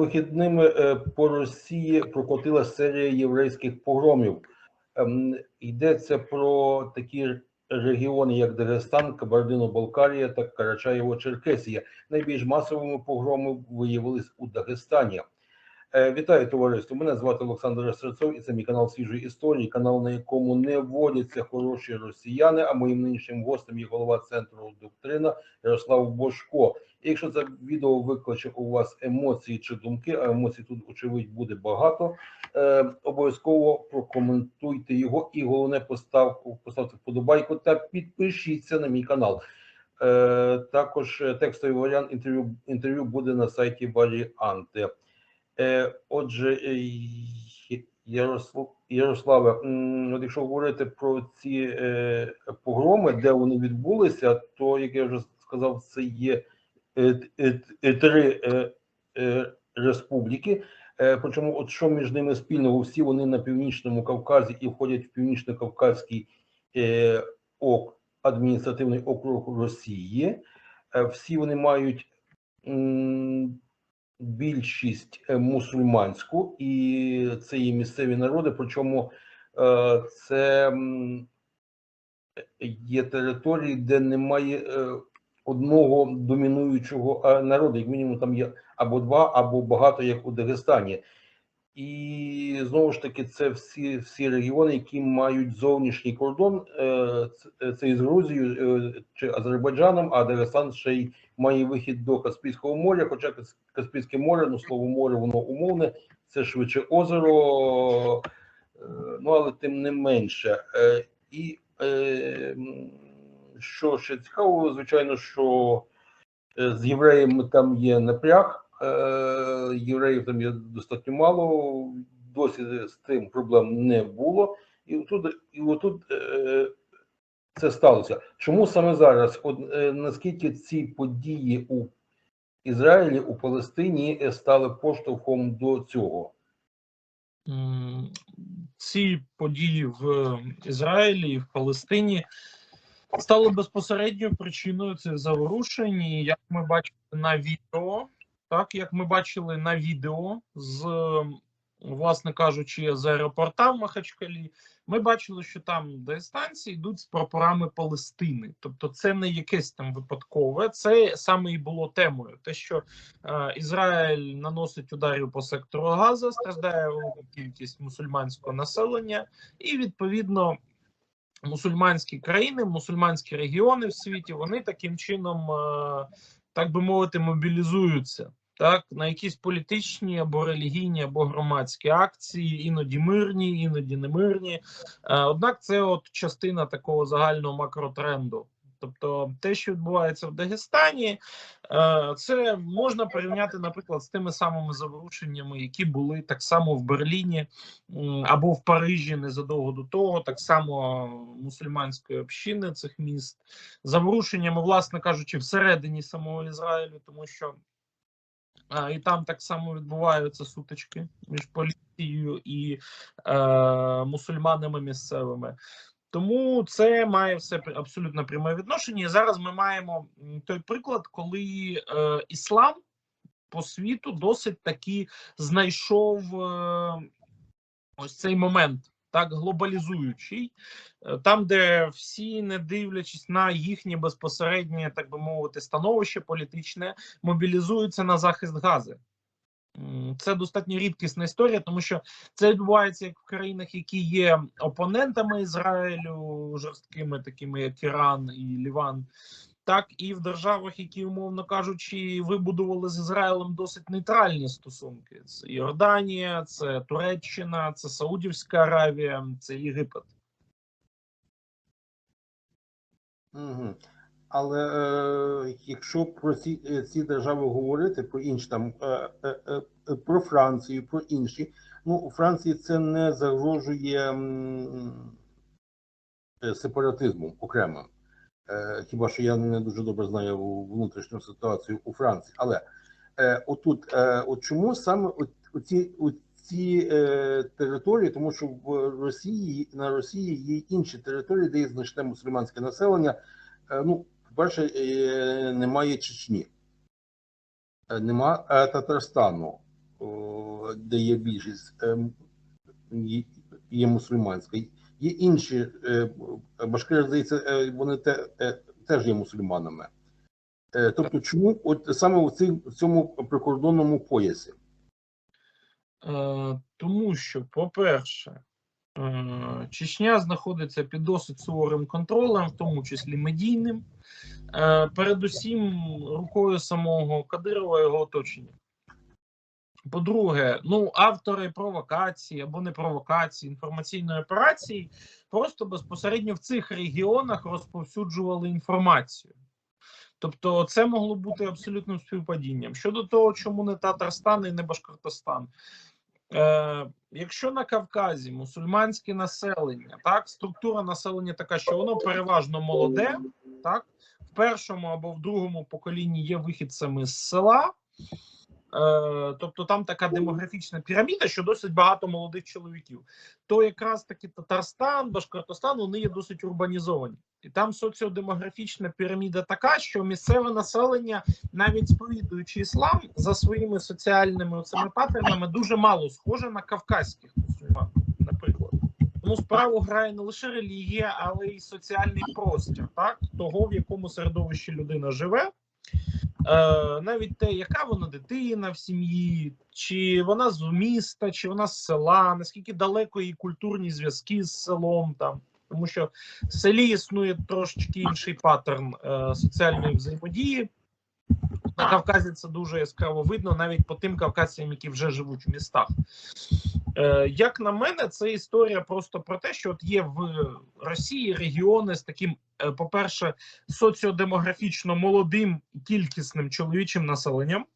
вихідними е, по Росії прокотила серія єврейських погромів. Ем, Йдеться про такі регіони, як Дагестан, Кабардино-Балкарія та Карачаєво-Черкесія. Найбільш масовими погроми виявились у Дагестані. Е, Вітаю товариство. Мене звати Олександр Серцов, і це мій канал свіжої історії, канал, на якому не вводяться хороші росіяни. А моїм нинішнім гостем є голова центру доктрина Ярослав Бошко. І якщо це відео викличе у вас емоції чи думки, а емоцій тут очевидь буде багато. Е, обов'язково прокоментуйте його і головне постав, поставте вподобайку та підпишіться на мій канал. Е, також е, текстовий варіант інтерв'ю інтерв'ю буде на сайті Варіанти. Е, отже, е, Ярослав, Ярославе, от якщо говорити про ці е, погроми, де вони відбулися, то як я вже сказав, це є три республіки. Причому, от що між ними спільного, всі вони на північному Кавказі і входять в північно-кавказький е, адміністративний округ Росії. Всі вони мають більшість е, мусульманську, і це є місцеві народи. Причому е, це є території, де немає е, одного домінуючого народу, як мінімум там є або два, або багато, як у Дагестані. І знову ж таки, це всі всі регіони, які мають зовнішній кордон. е, це- Це із Грузією е, чи Азербайджаном, а Дагестан ще й має вихід до Каспійського моря. Хоча Каспійське море, ну слово море, воно умовне, це швидше озеро, е, ну але тим не менше. Е, І е, що ще цікаво, звичайно, що е, з євреями там є напряг. Е, Євреїв там є достатньо мало, досі з тим проблем не було. І отут, і отут е, це сталося. Чому саме зараз? От, е, наскільки ці події у Ізраїлі, у Палестині е, стали поштовхом до цього? Ці події в Ізраїлі і в Палестині стали безпосередньою причиною цих заворушень. Як ми бачили на відео, так як ми бачили на відео з, власне кажучи, з аеропорта в Махачкалі, ми бачили, що там дагестанці йдуть з прапорами Палестини. Тобто, це не якесь там випадкове, це саме і було темою. Те, що Е, Ізраїль наносить ударів по сектору Газа, страждає велика кількість мусульманського населення, і відповідно мусульманські країни, мусульманські регіони в світі вони таким чином, е, так би мовити, мобілізуються. Так, на якісь політичні або релігійні, або громадські акції, іноді мирні, іноді не мирні. Е, Однак це от частина такого загального макротренду. Тобто, те, що відбувається в Дагестані, Е, Це можна порівняти, наприклад, з тими самими заворушеннями, які були так само в Берліні або в Парижі незадовго до того, так само мусульманської общини цих міст, заворушеннями, власне кажучи, всередині самого Ізраїлю, тому що і там так само відбуваються сутички між поліцією і е, мусульманами місцевими. Тому це має все абсолютно пряме відношення. І зараз ми маємо той приклад, коли е, іслам по світу досить таки знайшов е, ось цей момент, так глобалізуючий, е, там, де всі, не дивлячись на їхнє безпосереднє, так би мовити, становище політичне, мобілізуються на захист Гази. Це достатньо рідкісна історія, тому що це відбувається як в країнах, які є опонентами Ізраїлю, жорсткими, такими як Іран і Ліван, так і в державах, які, умовно кажучи, вибудували з Ізраїлем досить нейтральні стосунки. Це Йорданія, це Туреччина, це Саудівська Аравія, це Єгипет. Угу. Але е, якщо про ці, е, ці держави говорити, про інші там е, е, е, е, про Францію, про інші, ну у Франції це не загрожує м, е, сепаратизмом окремим. Е, хіба що я не дуже добре знаю внутрішню ситуацію у Франції. Але е, отут, е, от чому саме оці, оці е, території, тому що в Росії на Росії є інші території, де є значне мусульманське населення. Е, ну, по-перше, е, немає Чечні, Е, нема е, Татарстану. де є більшість, є- є мусульманська. Є інші е, башкири, здається, е, вони те, теж є мусульманами. Е, Тобто, чому от саме цій- в цьому прикордонному поясі? Тому що, по-перше, Чечня знаходиться під досить суворим контролем, в тому числі медійним, передусім рукою самого Кадирова і його оточення. По-друге, ну автори провокації або не провокації інформаційної операції просто безпосередньо в цих регіонах розповсюджували інформацію. Тобто, це могло бути абсолютним співпадінням. Щодо того, чому не Татарстан і не Башкортостан. Е, якщо на Кавказі мусульманське населення, так, структура населення така, що воно переважно молоде, так, в першому або в другому поколінні є вихідцями з села. Е, тобто там така демографічна піраміда, що досить багато молодих чоловіків. То якраз таки Татарстан, Башкортостан, вони є досить урбанізовані. І там соціодемографічна піраміда така, що місцеве населення, навіть сповідуючи іслам, за своїми соціальними цими паттернами дуже мало схоже на кавказьких мусульман, наприклад. Тому справу грає не лише релігія, але й соціальний простір, так того, в якому середовищі людина живе. Е, навіть те, яка вона дитина в сім'ї, чи вона з міста, чи вона з села, наскільки далеко її культурні зв'язки з селом там. Тому що в селі існує трошечки інший паттерн е, соціальної взаємодії. На Кавказі це дуже яскраво видно, навіть по тим кавказцям, які вже живуть в містах. Е, як на мене, це історія просто про те, що от є в Росії регіони з таким, е, по-перше, соціодемографічно молодим кількісним чоловічим населенням.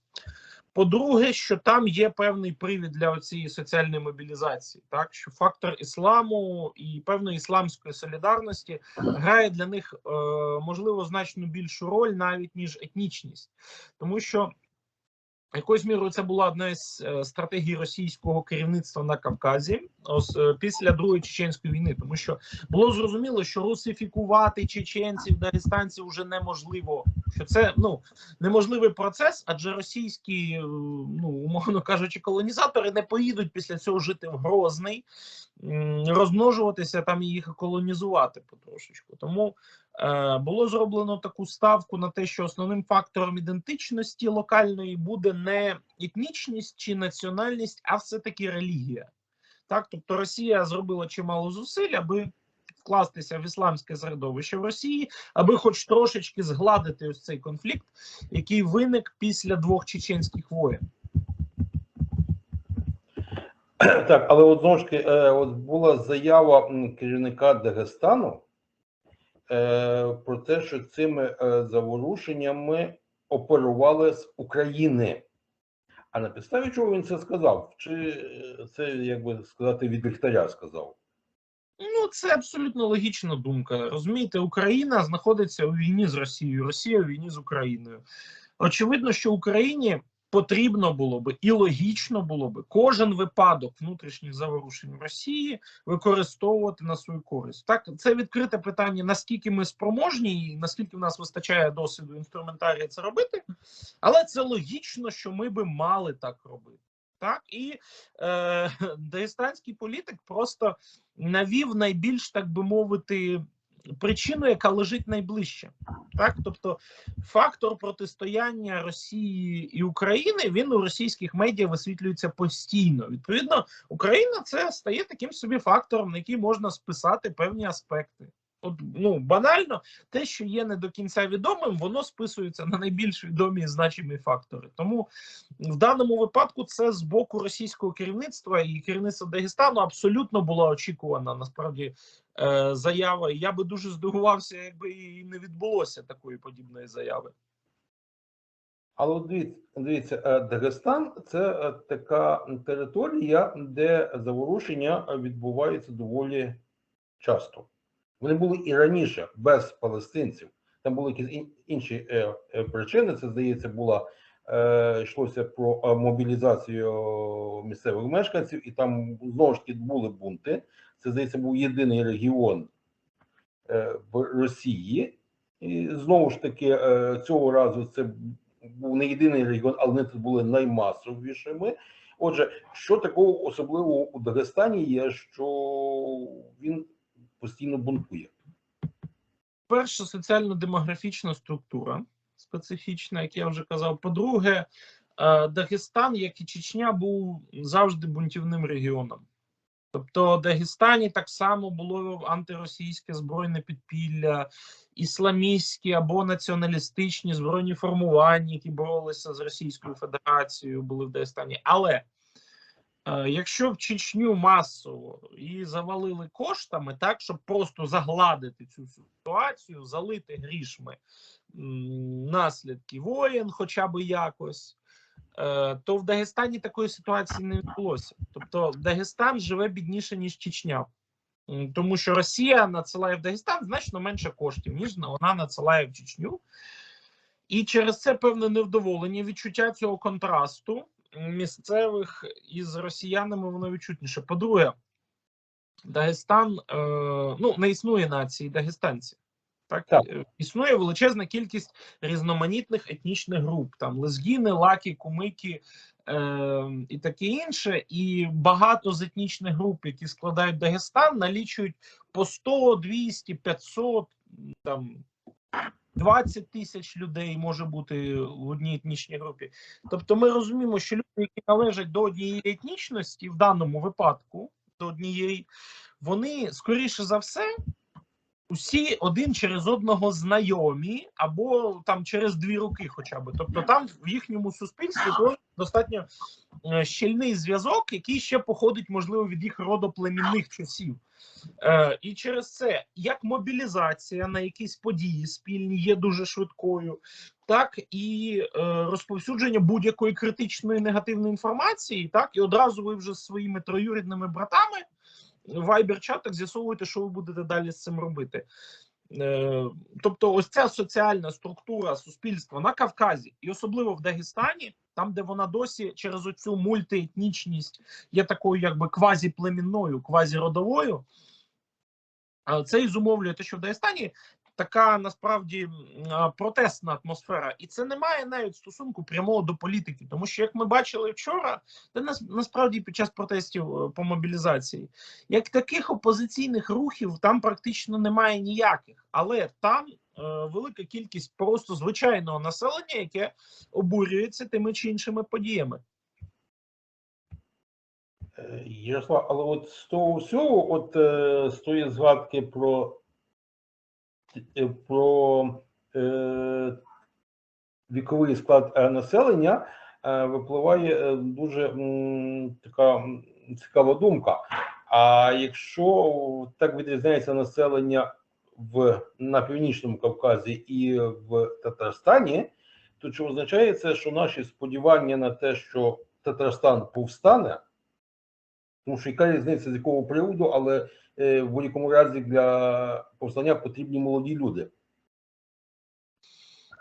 По-друге, що там є певний привід для цієї соціальної мобілізації, так що фактор ісламу і певної ісламської солідарності грає для них е, можливо значно більшу роль навіть ніж етнічність, тому що якоюсь мірою це була одна із е, стратегій російського керівництва на Кавказі ось, е, після другої чеченської війни, тому що було зрозуміло, що русифікувати чеченців, дагестанців вже неможливо. Що це ну неможливий процес, адже російські, е, ну умовно кажучи, колонізатори не поїдуть після цього жити в Грозний, розмножуватися там і їх колонізувати потрошечку. Тому було зроблено таку ставку на те, що основним фактором ідентичності локальної буде не етнічність чи національність, а все-таки релігія. Так, тобто Росія зробила чимало зусиль, аби вкластися в ісламське середовище в Росії, аби хоч трошечки згладити ось цей конфлікт, який виник після двох чеченських воєн. Так, але от знову ж таки, е, от була заява керівника Дагестану е, про те, що цими е, заворушеннями оперували з України. А на підставі чого він це сказав? Чи е, це, як би сказати, від ліхтаря сказав? Ну, це абсолютно логічна думка. Розумієте, Україна знаходиться у війні з Росією, Росія у війні з Україною. Очевидно, що Україні потрібно було би і логічно було би кожен випадок внутрішніх заворушень в Росії використовувати на свою користь. Так, це відкрите питання, наскільки ми спроможні, і наскільки в нас вистачає досвіду інструментарія це робити, але це логічно, що ми би мали так робити. Так, і е, дагестанський політик просто навів найбільш, так би мовити, причину, яка лежить найближче. Так, тобто фактор протистояння Росії і України він у російських медіа висвітлюється постійно. Відповідно, Україна це стає таким собі фактором, на який можна списати певні аспекти. От ну банально, те, що є не до кінця відомим, воно списується на найбільш відомі і значимі фактори. Тому в даному випадку це з боку російського керівництва і керівництва Дагестану абсолютно була очікувана насправді е, заява. Я би дуже здивувався, якби і не відбулося такої подібної заяви. Але дивіться, е, Дагестан це е, така територія, де заворушення відбуваються доволі часто. Вони були і раніше без палестинців. Там були якісь інші е, е, причини. Це здається, була е, йшлося про мобілізацію місцевих мешканців, і там знову ж таки були бунти. Це здається, був єдиний регіон в Росії. І знову ж таки, цього разу це був не єдиний регіон, але вони тут були наймасовішими. Отже, що такого особливого у Дагестані є, що він постійно бунтує? Перше, соціально-демографічна структура специфічна, як я вже казав. По-друге, е, Дагестан, як і Чечня, був завжди бунтівним регіоном. Тобто, в Дагестані так само було антиросійське збройне підпілля, ісламістські або націоналістичні збройні формування, які боролися з Російською Федерацією, були в Дагестані. Але Якщо в Чечню масово і завалили коштами, так щоб просто загладити цю ситуацію, залити грішми наслідки воєн, хоча б якось, е, то в Дагестані такої ситуації не відбулося. Тобто Дагестан живе бідніше ніж Чечня, тому що Росія надсилає в Дагестан значно менше коштів, ніж вона надсилає в Чечню. І через це певне невдоволення, відчуття цього контрасту місцевих із росіянами воно відчутніше. По-друге, Дагестан е, ну не існує нації дагестанців. Так, Так. Е, існує величезна кількість різноманітних етнічних груп, там лезгіни, лаки, кумики е, і таке інше. І багато з етнічних груп, які складають Дагестан, налічують по 100, 200, 500, там 20 тисяч людей може бути в одній етнічній групі. Тобто, ми розуміємо, що люди, які належать до однієї етнічності, в даному випадку до однієї, вони скоріше за все. Усі один через одного знайомі, або там через дві руки, хоча б. Тобто, там в їхньому суспільстві достатньо е, щільний зв'язок, який ще походить, можливо, від їх родоплемінних часів. Е, і через це як мобілізація на якісь події спільні є дуже швидкою, так і е, розповсюдження будь-якої критичної негативної інформації, так і одразу ви вже з своїми троюрідними братами в вайбер-чатах з'ясовуєте, що ви будете далі з цим робити. Е, тобто, ось ця соціальна структура суспільства на Кавказі, і особливо в Дагестані, там, де вона досі через оцю мультиетнічність є такою, якби квазіплемінною, квазіродовою, це і зумовлює те, що в Дагестані така насправді протестна атмосфера, і це не має навіть стосунку прямого до політики, тому що як ми бачили вчора, та нас насправді під час протестів е, по мобілізації, як таких опозиційних рухів там практично немає ніяких, але там. е, Велика кількість просто звичайного населення, яке обурюється тими чи іншими подіями. Е, Ярослав, але от з того всього, от з тої згадки про, про е, віковий склад е, населення е, випливає е, дуже така цікава думка. А якщо так відрізняється населення в, на Північному Кавказі і в Татарстані, то чи означає це, що наші сподівання на те, що Татарстан повстане, тому що яка різниця з якого приводу, але е, в будь-якому разі для повстання потрібні молоді люди.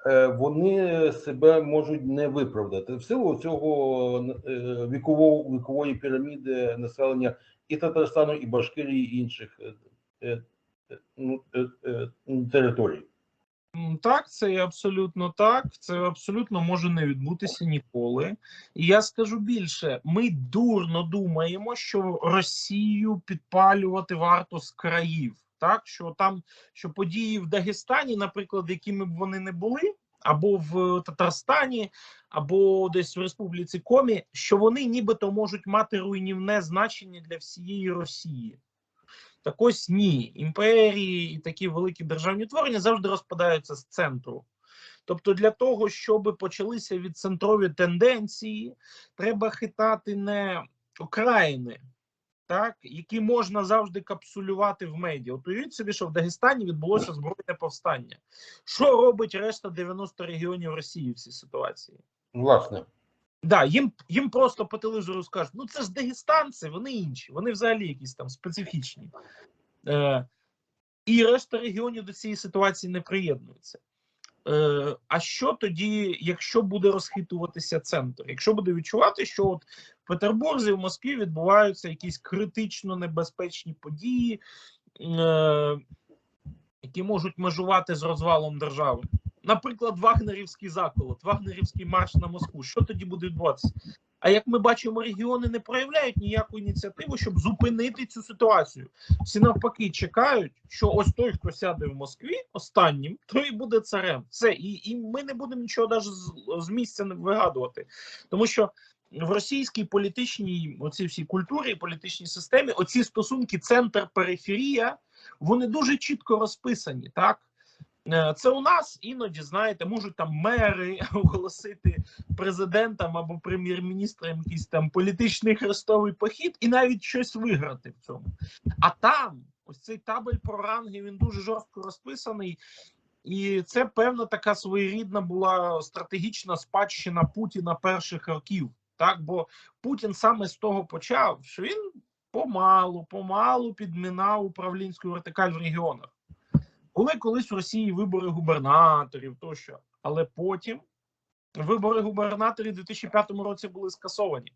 Е, вони себе можуть не виправдати в силу цього е, вікового, вікової піраміди населення і Татарстану, і Башкирії, і інших е, е, е, ну, е, е, територій. Так, це абсолютно так. Це абсолютно може не відбутися ніколи. І я скажу більше: ми дурно думаємо, що Росію підпалювати варто з країв. Так, що там що події в Дагестані, наприклад, якими б вони не були, або в Татарстані, або десь в Республіці Комі, що вони нібито можуть мати руйнівне значення для всієї Росії. Так ось ні, імперії і такі великі державні творення завжди розпадаються з центру. Тобто, для того, щоб почалися відцентрові тенденції, треба хитати не окраїни, так, які можна завжди капсулювати в медіа. От уявіть собі, що в Дагестані відбулося збройне повстання. Що робить решта 90 регіонів Росії в цій ситуації? Власне, Да, їм, їм просто по телевізору скажуть: ну це ж дагестанці, вони інші, вони взагалі якісь там специфічні. Е, і решта регіонів до цієї ситуації не приєднуються. Е, а що тоді, якщо буде розхитуватися центр? Якщо буде відчувати, що от в Петербурзі, в Москві відбуваються якісь критично небезпечні події, е, які можуть межувати з розвалом держави. Наприклад, Вагнерівський заколот, Вагнерівський марш на Москву. Що тоді буде відбуватися? А як ми бачимо, регіони не проявляють ніяку ініціативу, щоб зупинити цю ситуацію. Всі навпаки чекають, що ось той, хто сяде в Москві останнім, той буде царем. Все, і, і ми не будемо нічого навіть з, з місця не вигадувати, тому що. В російській політичній оці всій культурі, політичній системі, оці стосунки центр-периферія, вони дуже чітко розписані. Так це у нас іноді, знаєте, можуть там мери оголосити президентам або прем'єр-міністрам якийсь там політичний хрестовий похід і навіть щось виграти в цьому. А там ось цей табель про ранги він дуже жорстко розписаний. І це певна така своєрідна була стратегічна спадщина Путіна перших років. Так, бо Путін саме з того почав, що він помалу, помалу підмінав управлінську вертикаль в регіонах. Були колись в Росії вибори губернаторів тощо, але потім вибори губернаторів у 2005 році були скасовані.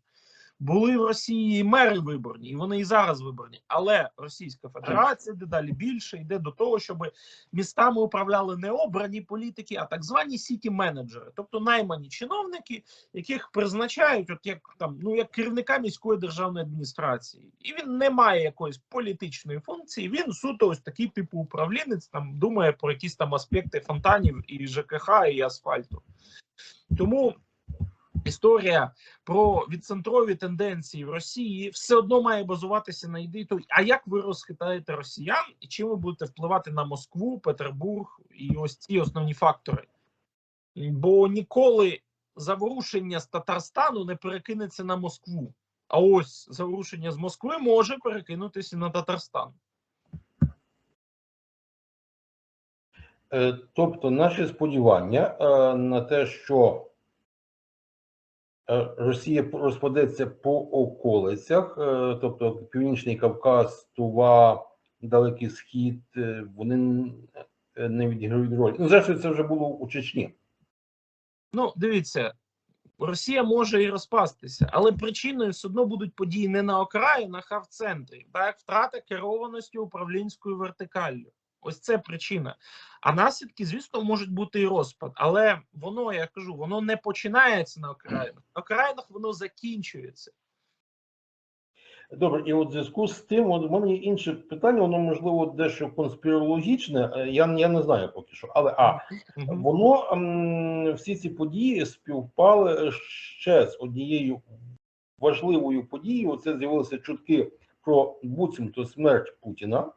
Були в Росії мери виборні, і вони і зараз виборні. Але Російська Федерація дедалі більше йде до того, щоб містами управляли не обрані політики, а так звані сіті менеджери, тобто наймані чиновники, яких призначають, от як там ну як керівника міської державної адміністрації, і він не має якоїсь політичної функції. Він суто ось такий типу управлінець, там думає про якісь там аспекти фонтанів і ЖКХ і асфальту. Тому історія про відцентрові тенденції в Росії все одно має базуватися на той, а як ви розхитаєте росіян і чим ви будете впливати на Москву, Петербург і ось ці основні фактори. Бо ніколи заворушення з Татарстану не перекинеться на Москву. А ось заворушення з Москви може перекинутися на Татарстан. Е, Тобто, наші сподівання е, на те, що Росія розпадеться по околицях, е, тобто Північний Кавказ, Тува, Далекий Схід, е, вони е, не відіграють роль. Ну, зрештою, це вже було у Чечні. Ну, дивіться, Росія може і розпастися, але причиною все одно будуть події не на окраїнах, а в центрі. Так, втрата керованості управлінською вертикаллю. Ось це причина. А наслідки, звісно, можуть бути і розпад, але воно, я кажу, воно не починається на окраїнах. На окраїнах воно закінчується. Добре, і от в зв'язку з тим, от у мене інше питання, воно можливо дещо конспірологічне. е, Я, я не знаю поки що, але а Воно м, всі ці події співпали ще з однією важливою подією. Це з'явилися чутки про буцімто смерть Путіна.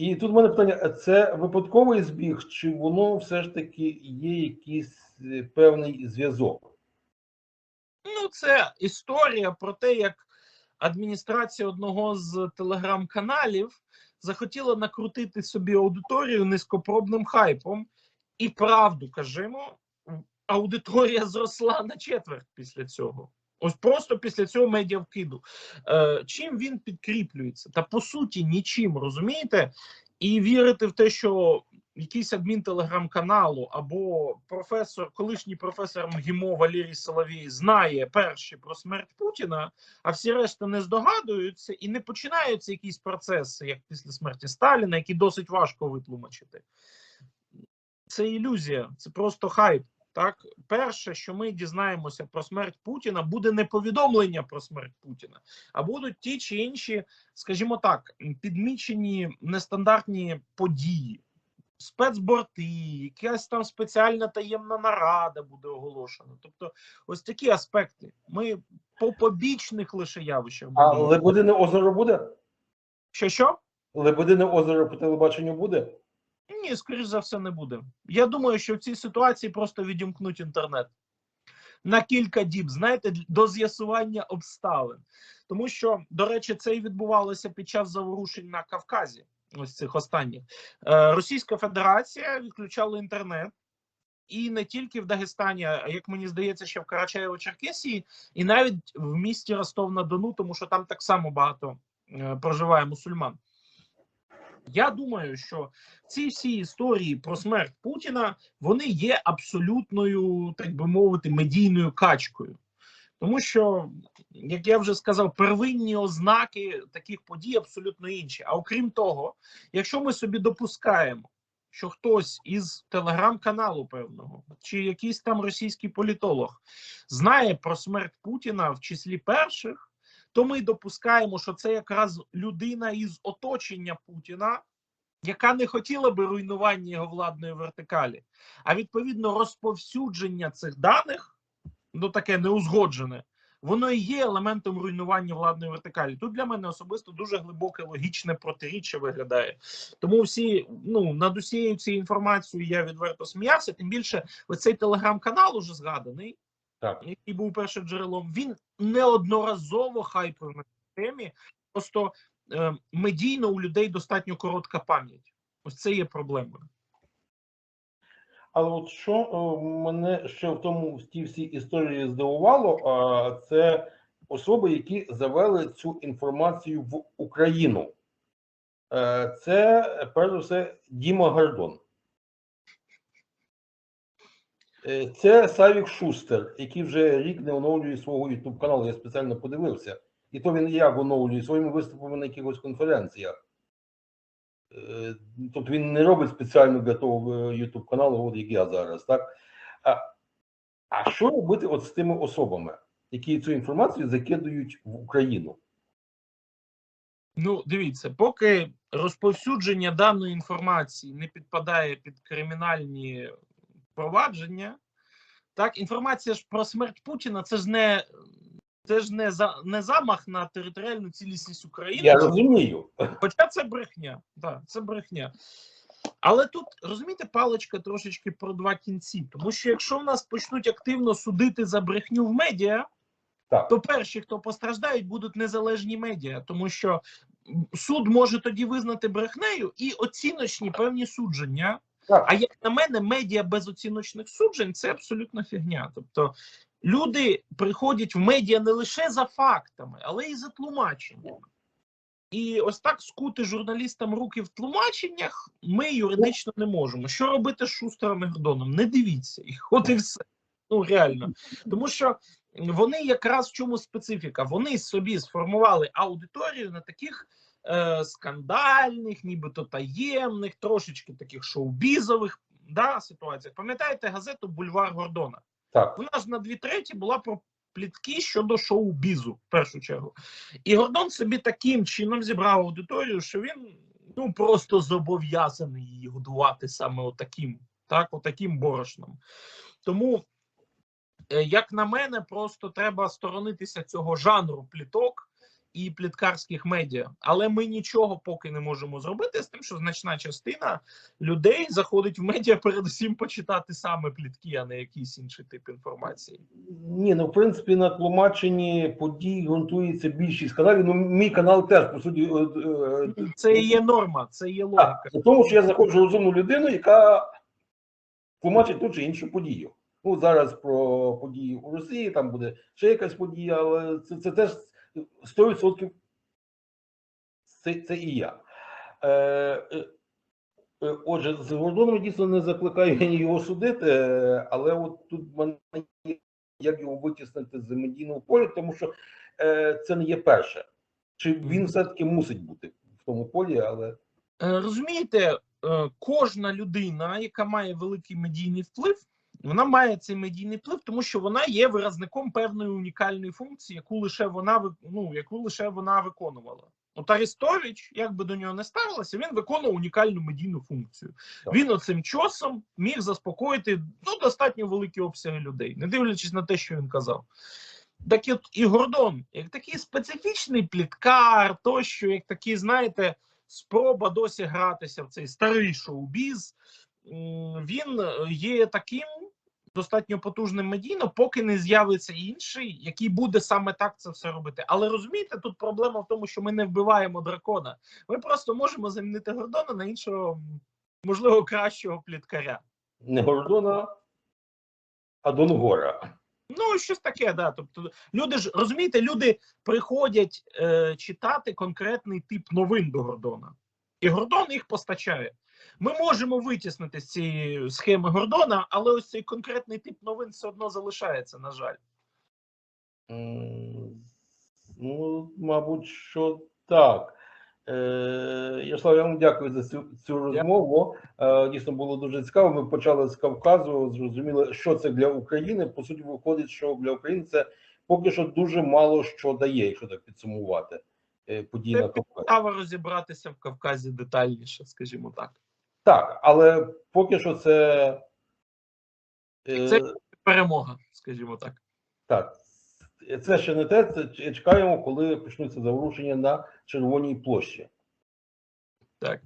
І тут в мене питання: це випадковий збіг, чи воно все ж таки є якийсь е, певний зв'язок? Ну, це історія про те, як адміністрація одного з телеграм-каналів захотіла накрутити собі аудиторію низькопробним хайпом, і правду кажемо, аудиторія зросла на четверть після цього. Ось просто після цього медіавкиду. Е, чим він підкріплюється? Та по суті, нічим, розумієте? І вірити в те, що якийсь адмін телеграм-каналу або професор, колишній професор МГІМО Валерій Соловій знає перші про смерть Путіна, а всі решта не здогадуються і не починаються якісь процеси, як після смерті Сталіна, які досить важко витлумачити. Це ілюзія, це просто хайп. Так, перше, що ми дізнаємося про смерть Путіна, буде не повідомлення про смерть Путіна, а будуть ті чи інші, скажімо так, підмічені нестандартні події, спецборти, якась там спеціальна таємна нарада буде оголошена. Тобто, ось такі аспекти. Ми по побічних лише явищах А будемо. Лебедине озеро буде? Що що? Лебедине озеро по телебаченню буде? Ні, скоріш за все, не буде. Я думаю, що в цій ситуації просто відімкнуть інтернет на кілька діб, знаєте, до з'ясування обставин. Тому що, до речі, це і відбувалося під час заворушень на Кавказі. Ось цих останніх. Е, Російська Федерація відключала інтернет. І не тільки в Дагестані, а як мені здається, ще в Карачаєво-Черкесії, і навіть в місті Ростов-на-Дону, тому що там так само багато е, проживає мусульман. Я думаю, що ці всі історії про смерть Путіна вони є абсолютною, так би мовити, медійною качкою. Тому що, як я вже сказав, первинні ознаки таких подій абсолютно інші. А окрім того, якщо ми собі допускаємо, що хтось із телеграм-каналу певного, чи якийсь там російський політолог знає про смерть Путіна в числі перших, то ми допускаємо, що це якраз людина із оточення Путіна, яка не хотіла би руйнування його владної вертикалі, а відповідно розповсюдження цих даних, ну таке неузгоджене, воно і є елементом руйнування владної вертикалі. Тут для мене особисто дуже глибоке логічне протиріччя виглядає. Тому всі ну над усією цією інформацією я відверто сміявся. Тим більше, оцей телеграм-канал уже згаданий, Так. який був першим джерелом, він неодноразово хайпив на темі. Просто е, медійно у людей достатньо коротка пам'ять. Ось це є проблемою. Але от що е, мене ще в тому в тій всій історії здивувало, а, це особи, які завели цю інформацію в Україну. Е, Це перш за все Діма Гордон. Е, Це Савік Шустер, який вже рік не оновлює свого YouTube каналу. Я спеціально подивився. І то він як оновлює своїми виступами на якихось конференціях. Е, Тобто він не робить спеціально для того YouTube каналу, от як я зараз, так? А, а що робити от з тими особами, які цю інформацію закидують в Україну? Ну, дивіться, поки розповсюдження даної інформації не підпадає під кримінальні провадження, так, інформація ж про смерть Путіна це ж не. Це ж не за не замах на територіальну цілісність України, Я розумію. хоча це брехня. Так, це брехня. Але тут розумієте, паличка трошечки про два кінці. Тому що якщо в нас почнуть активно судити за брехню в медіа, Так. то перші, хто постраждають, будуть незалежні медіа, тому що суд може тоді визнати брехнею і оціночні певні судження. Так. А як на мене, медіа без оціночних суджень це абсолютно фігня. Тобто люди приходять в медіа не лише за фактами, але й за тлумаченнями. І ось так скути журналістам руки в тлумаченнях ми юридично не можемо. Що робити з Шустером і Гордоном? Не дивіться їх, от і все. Ну реально. Тому що вони якраз в чому специфіка? Вони собі сформували аудиторію на таких е, скандальних, нібито таємних, трошечки таких шоу-бізових да, ситуаціях. Пам'ятаєте газету Бульвар Гордона? Так. Вона ж на дві треті була про плітки щодо шоу-бізу, в першу чергу. І Гордон собі таким чином зібрав аудиторію, що він ну просто зобов'язаний її годувати саме отаким, так, отаким борошном. Тому, е, як на мене, просто треба сторонитися цього жанру пліток і пліткарських медіа. Але ми нічого поки не можемо зробити з тим, що значна частина людей заходить в медіа передусім почитати саме плітки, а не якийсь інший тип інформації. Ні, ну в принципі на тлумаченні подій ґрунтується більшість каналів. Ну, мій канал теж по суті. е, е, Це є норма, це є логіка. У тому, що я знаходжу розумну людину, яка тлумачить ту чи іншу подію. Ну, зараз про події у Росії, там буде ще якась подія, але це, це теж 100% це, це і я. Е, е, е, отже, з Гордоном дійсно не закликаю я його судити, е, але от тут мене як його витіснити з медійного поля, тому що е, це не є перше. Чи він все-таки мусить бути в тому полі, але. Розумієте, кожна людина, яка має великий медійний вплив, вона має цей медійний вплив, тому що вона є виразником певної унікальної функції, яку лише вона ну, яку лише вона виконувала. От Арестович, як би до нього не ставилося, він виконував унікальну медійну функцію. Так. Він оцим часом міг заспокоїти ну, достатньо великі обсяги людей, не дивлячись на те, що він казав. Так і, от і Гордон, як такий специфічний пліткар, тощо, як такий, знаєте, спроба досі гратися в цей старий шоу-біз, він е, є таким достатньо потужним медійно, поки не з'явиться інший, який буде саме так це все робити. Але розумієте, тут проблема в тому, що ми не вбиваємо дракона. Ми просто можемо замінити Гордона на іншого, можливо, кращого пліткаря. не Гордона, а Донгора. Ну, щось таке, да. Тобто, люди ж розумієте, люди приходять е, читати конкретний тип новин до Гордона, і Гордон їх постачає. Ми можемо витіснити з цієї схеми Гордона, але ось цей конкретний тип новин все одно залишається, на жаль. Ну, мабуть, що так. Е, Ярослав, я вам дякую за цю, цю розмову. Е, Дійсно було дуже цікаво. Ми почали з Кавказу, зрозуміли, що це для України. По суті, виходить, що для України це поки що дуже мало що дає, якщо так підсумувати е, події Це на Кавказі. Цікаво розібратися в Кавказі детальніше, скажімо так. Так, але поки що це. е, Це- Перемога, скажімо так. Так, це ще не те. Це чекаємо, коли почнуться заворушення на Червоній площі. Так.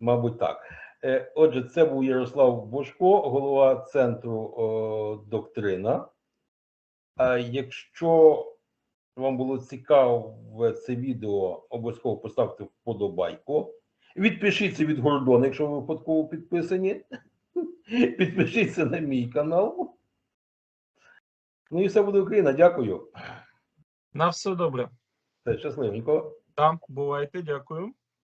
Мабуть, так. Е, Отже, це був Ярослав Бошко, голова центру о, доктрина. А якщо вам було цікаве це відео, обов'язково поставте вподобайку. Відпишіться від Гордона, якщо ви випадково підписані. Підпишіться на мій канал. Ну і все буде Україна. Дякую. На все добре. Все, щасливенько. Там бувайте, дякую.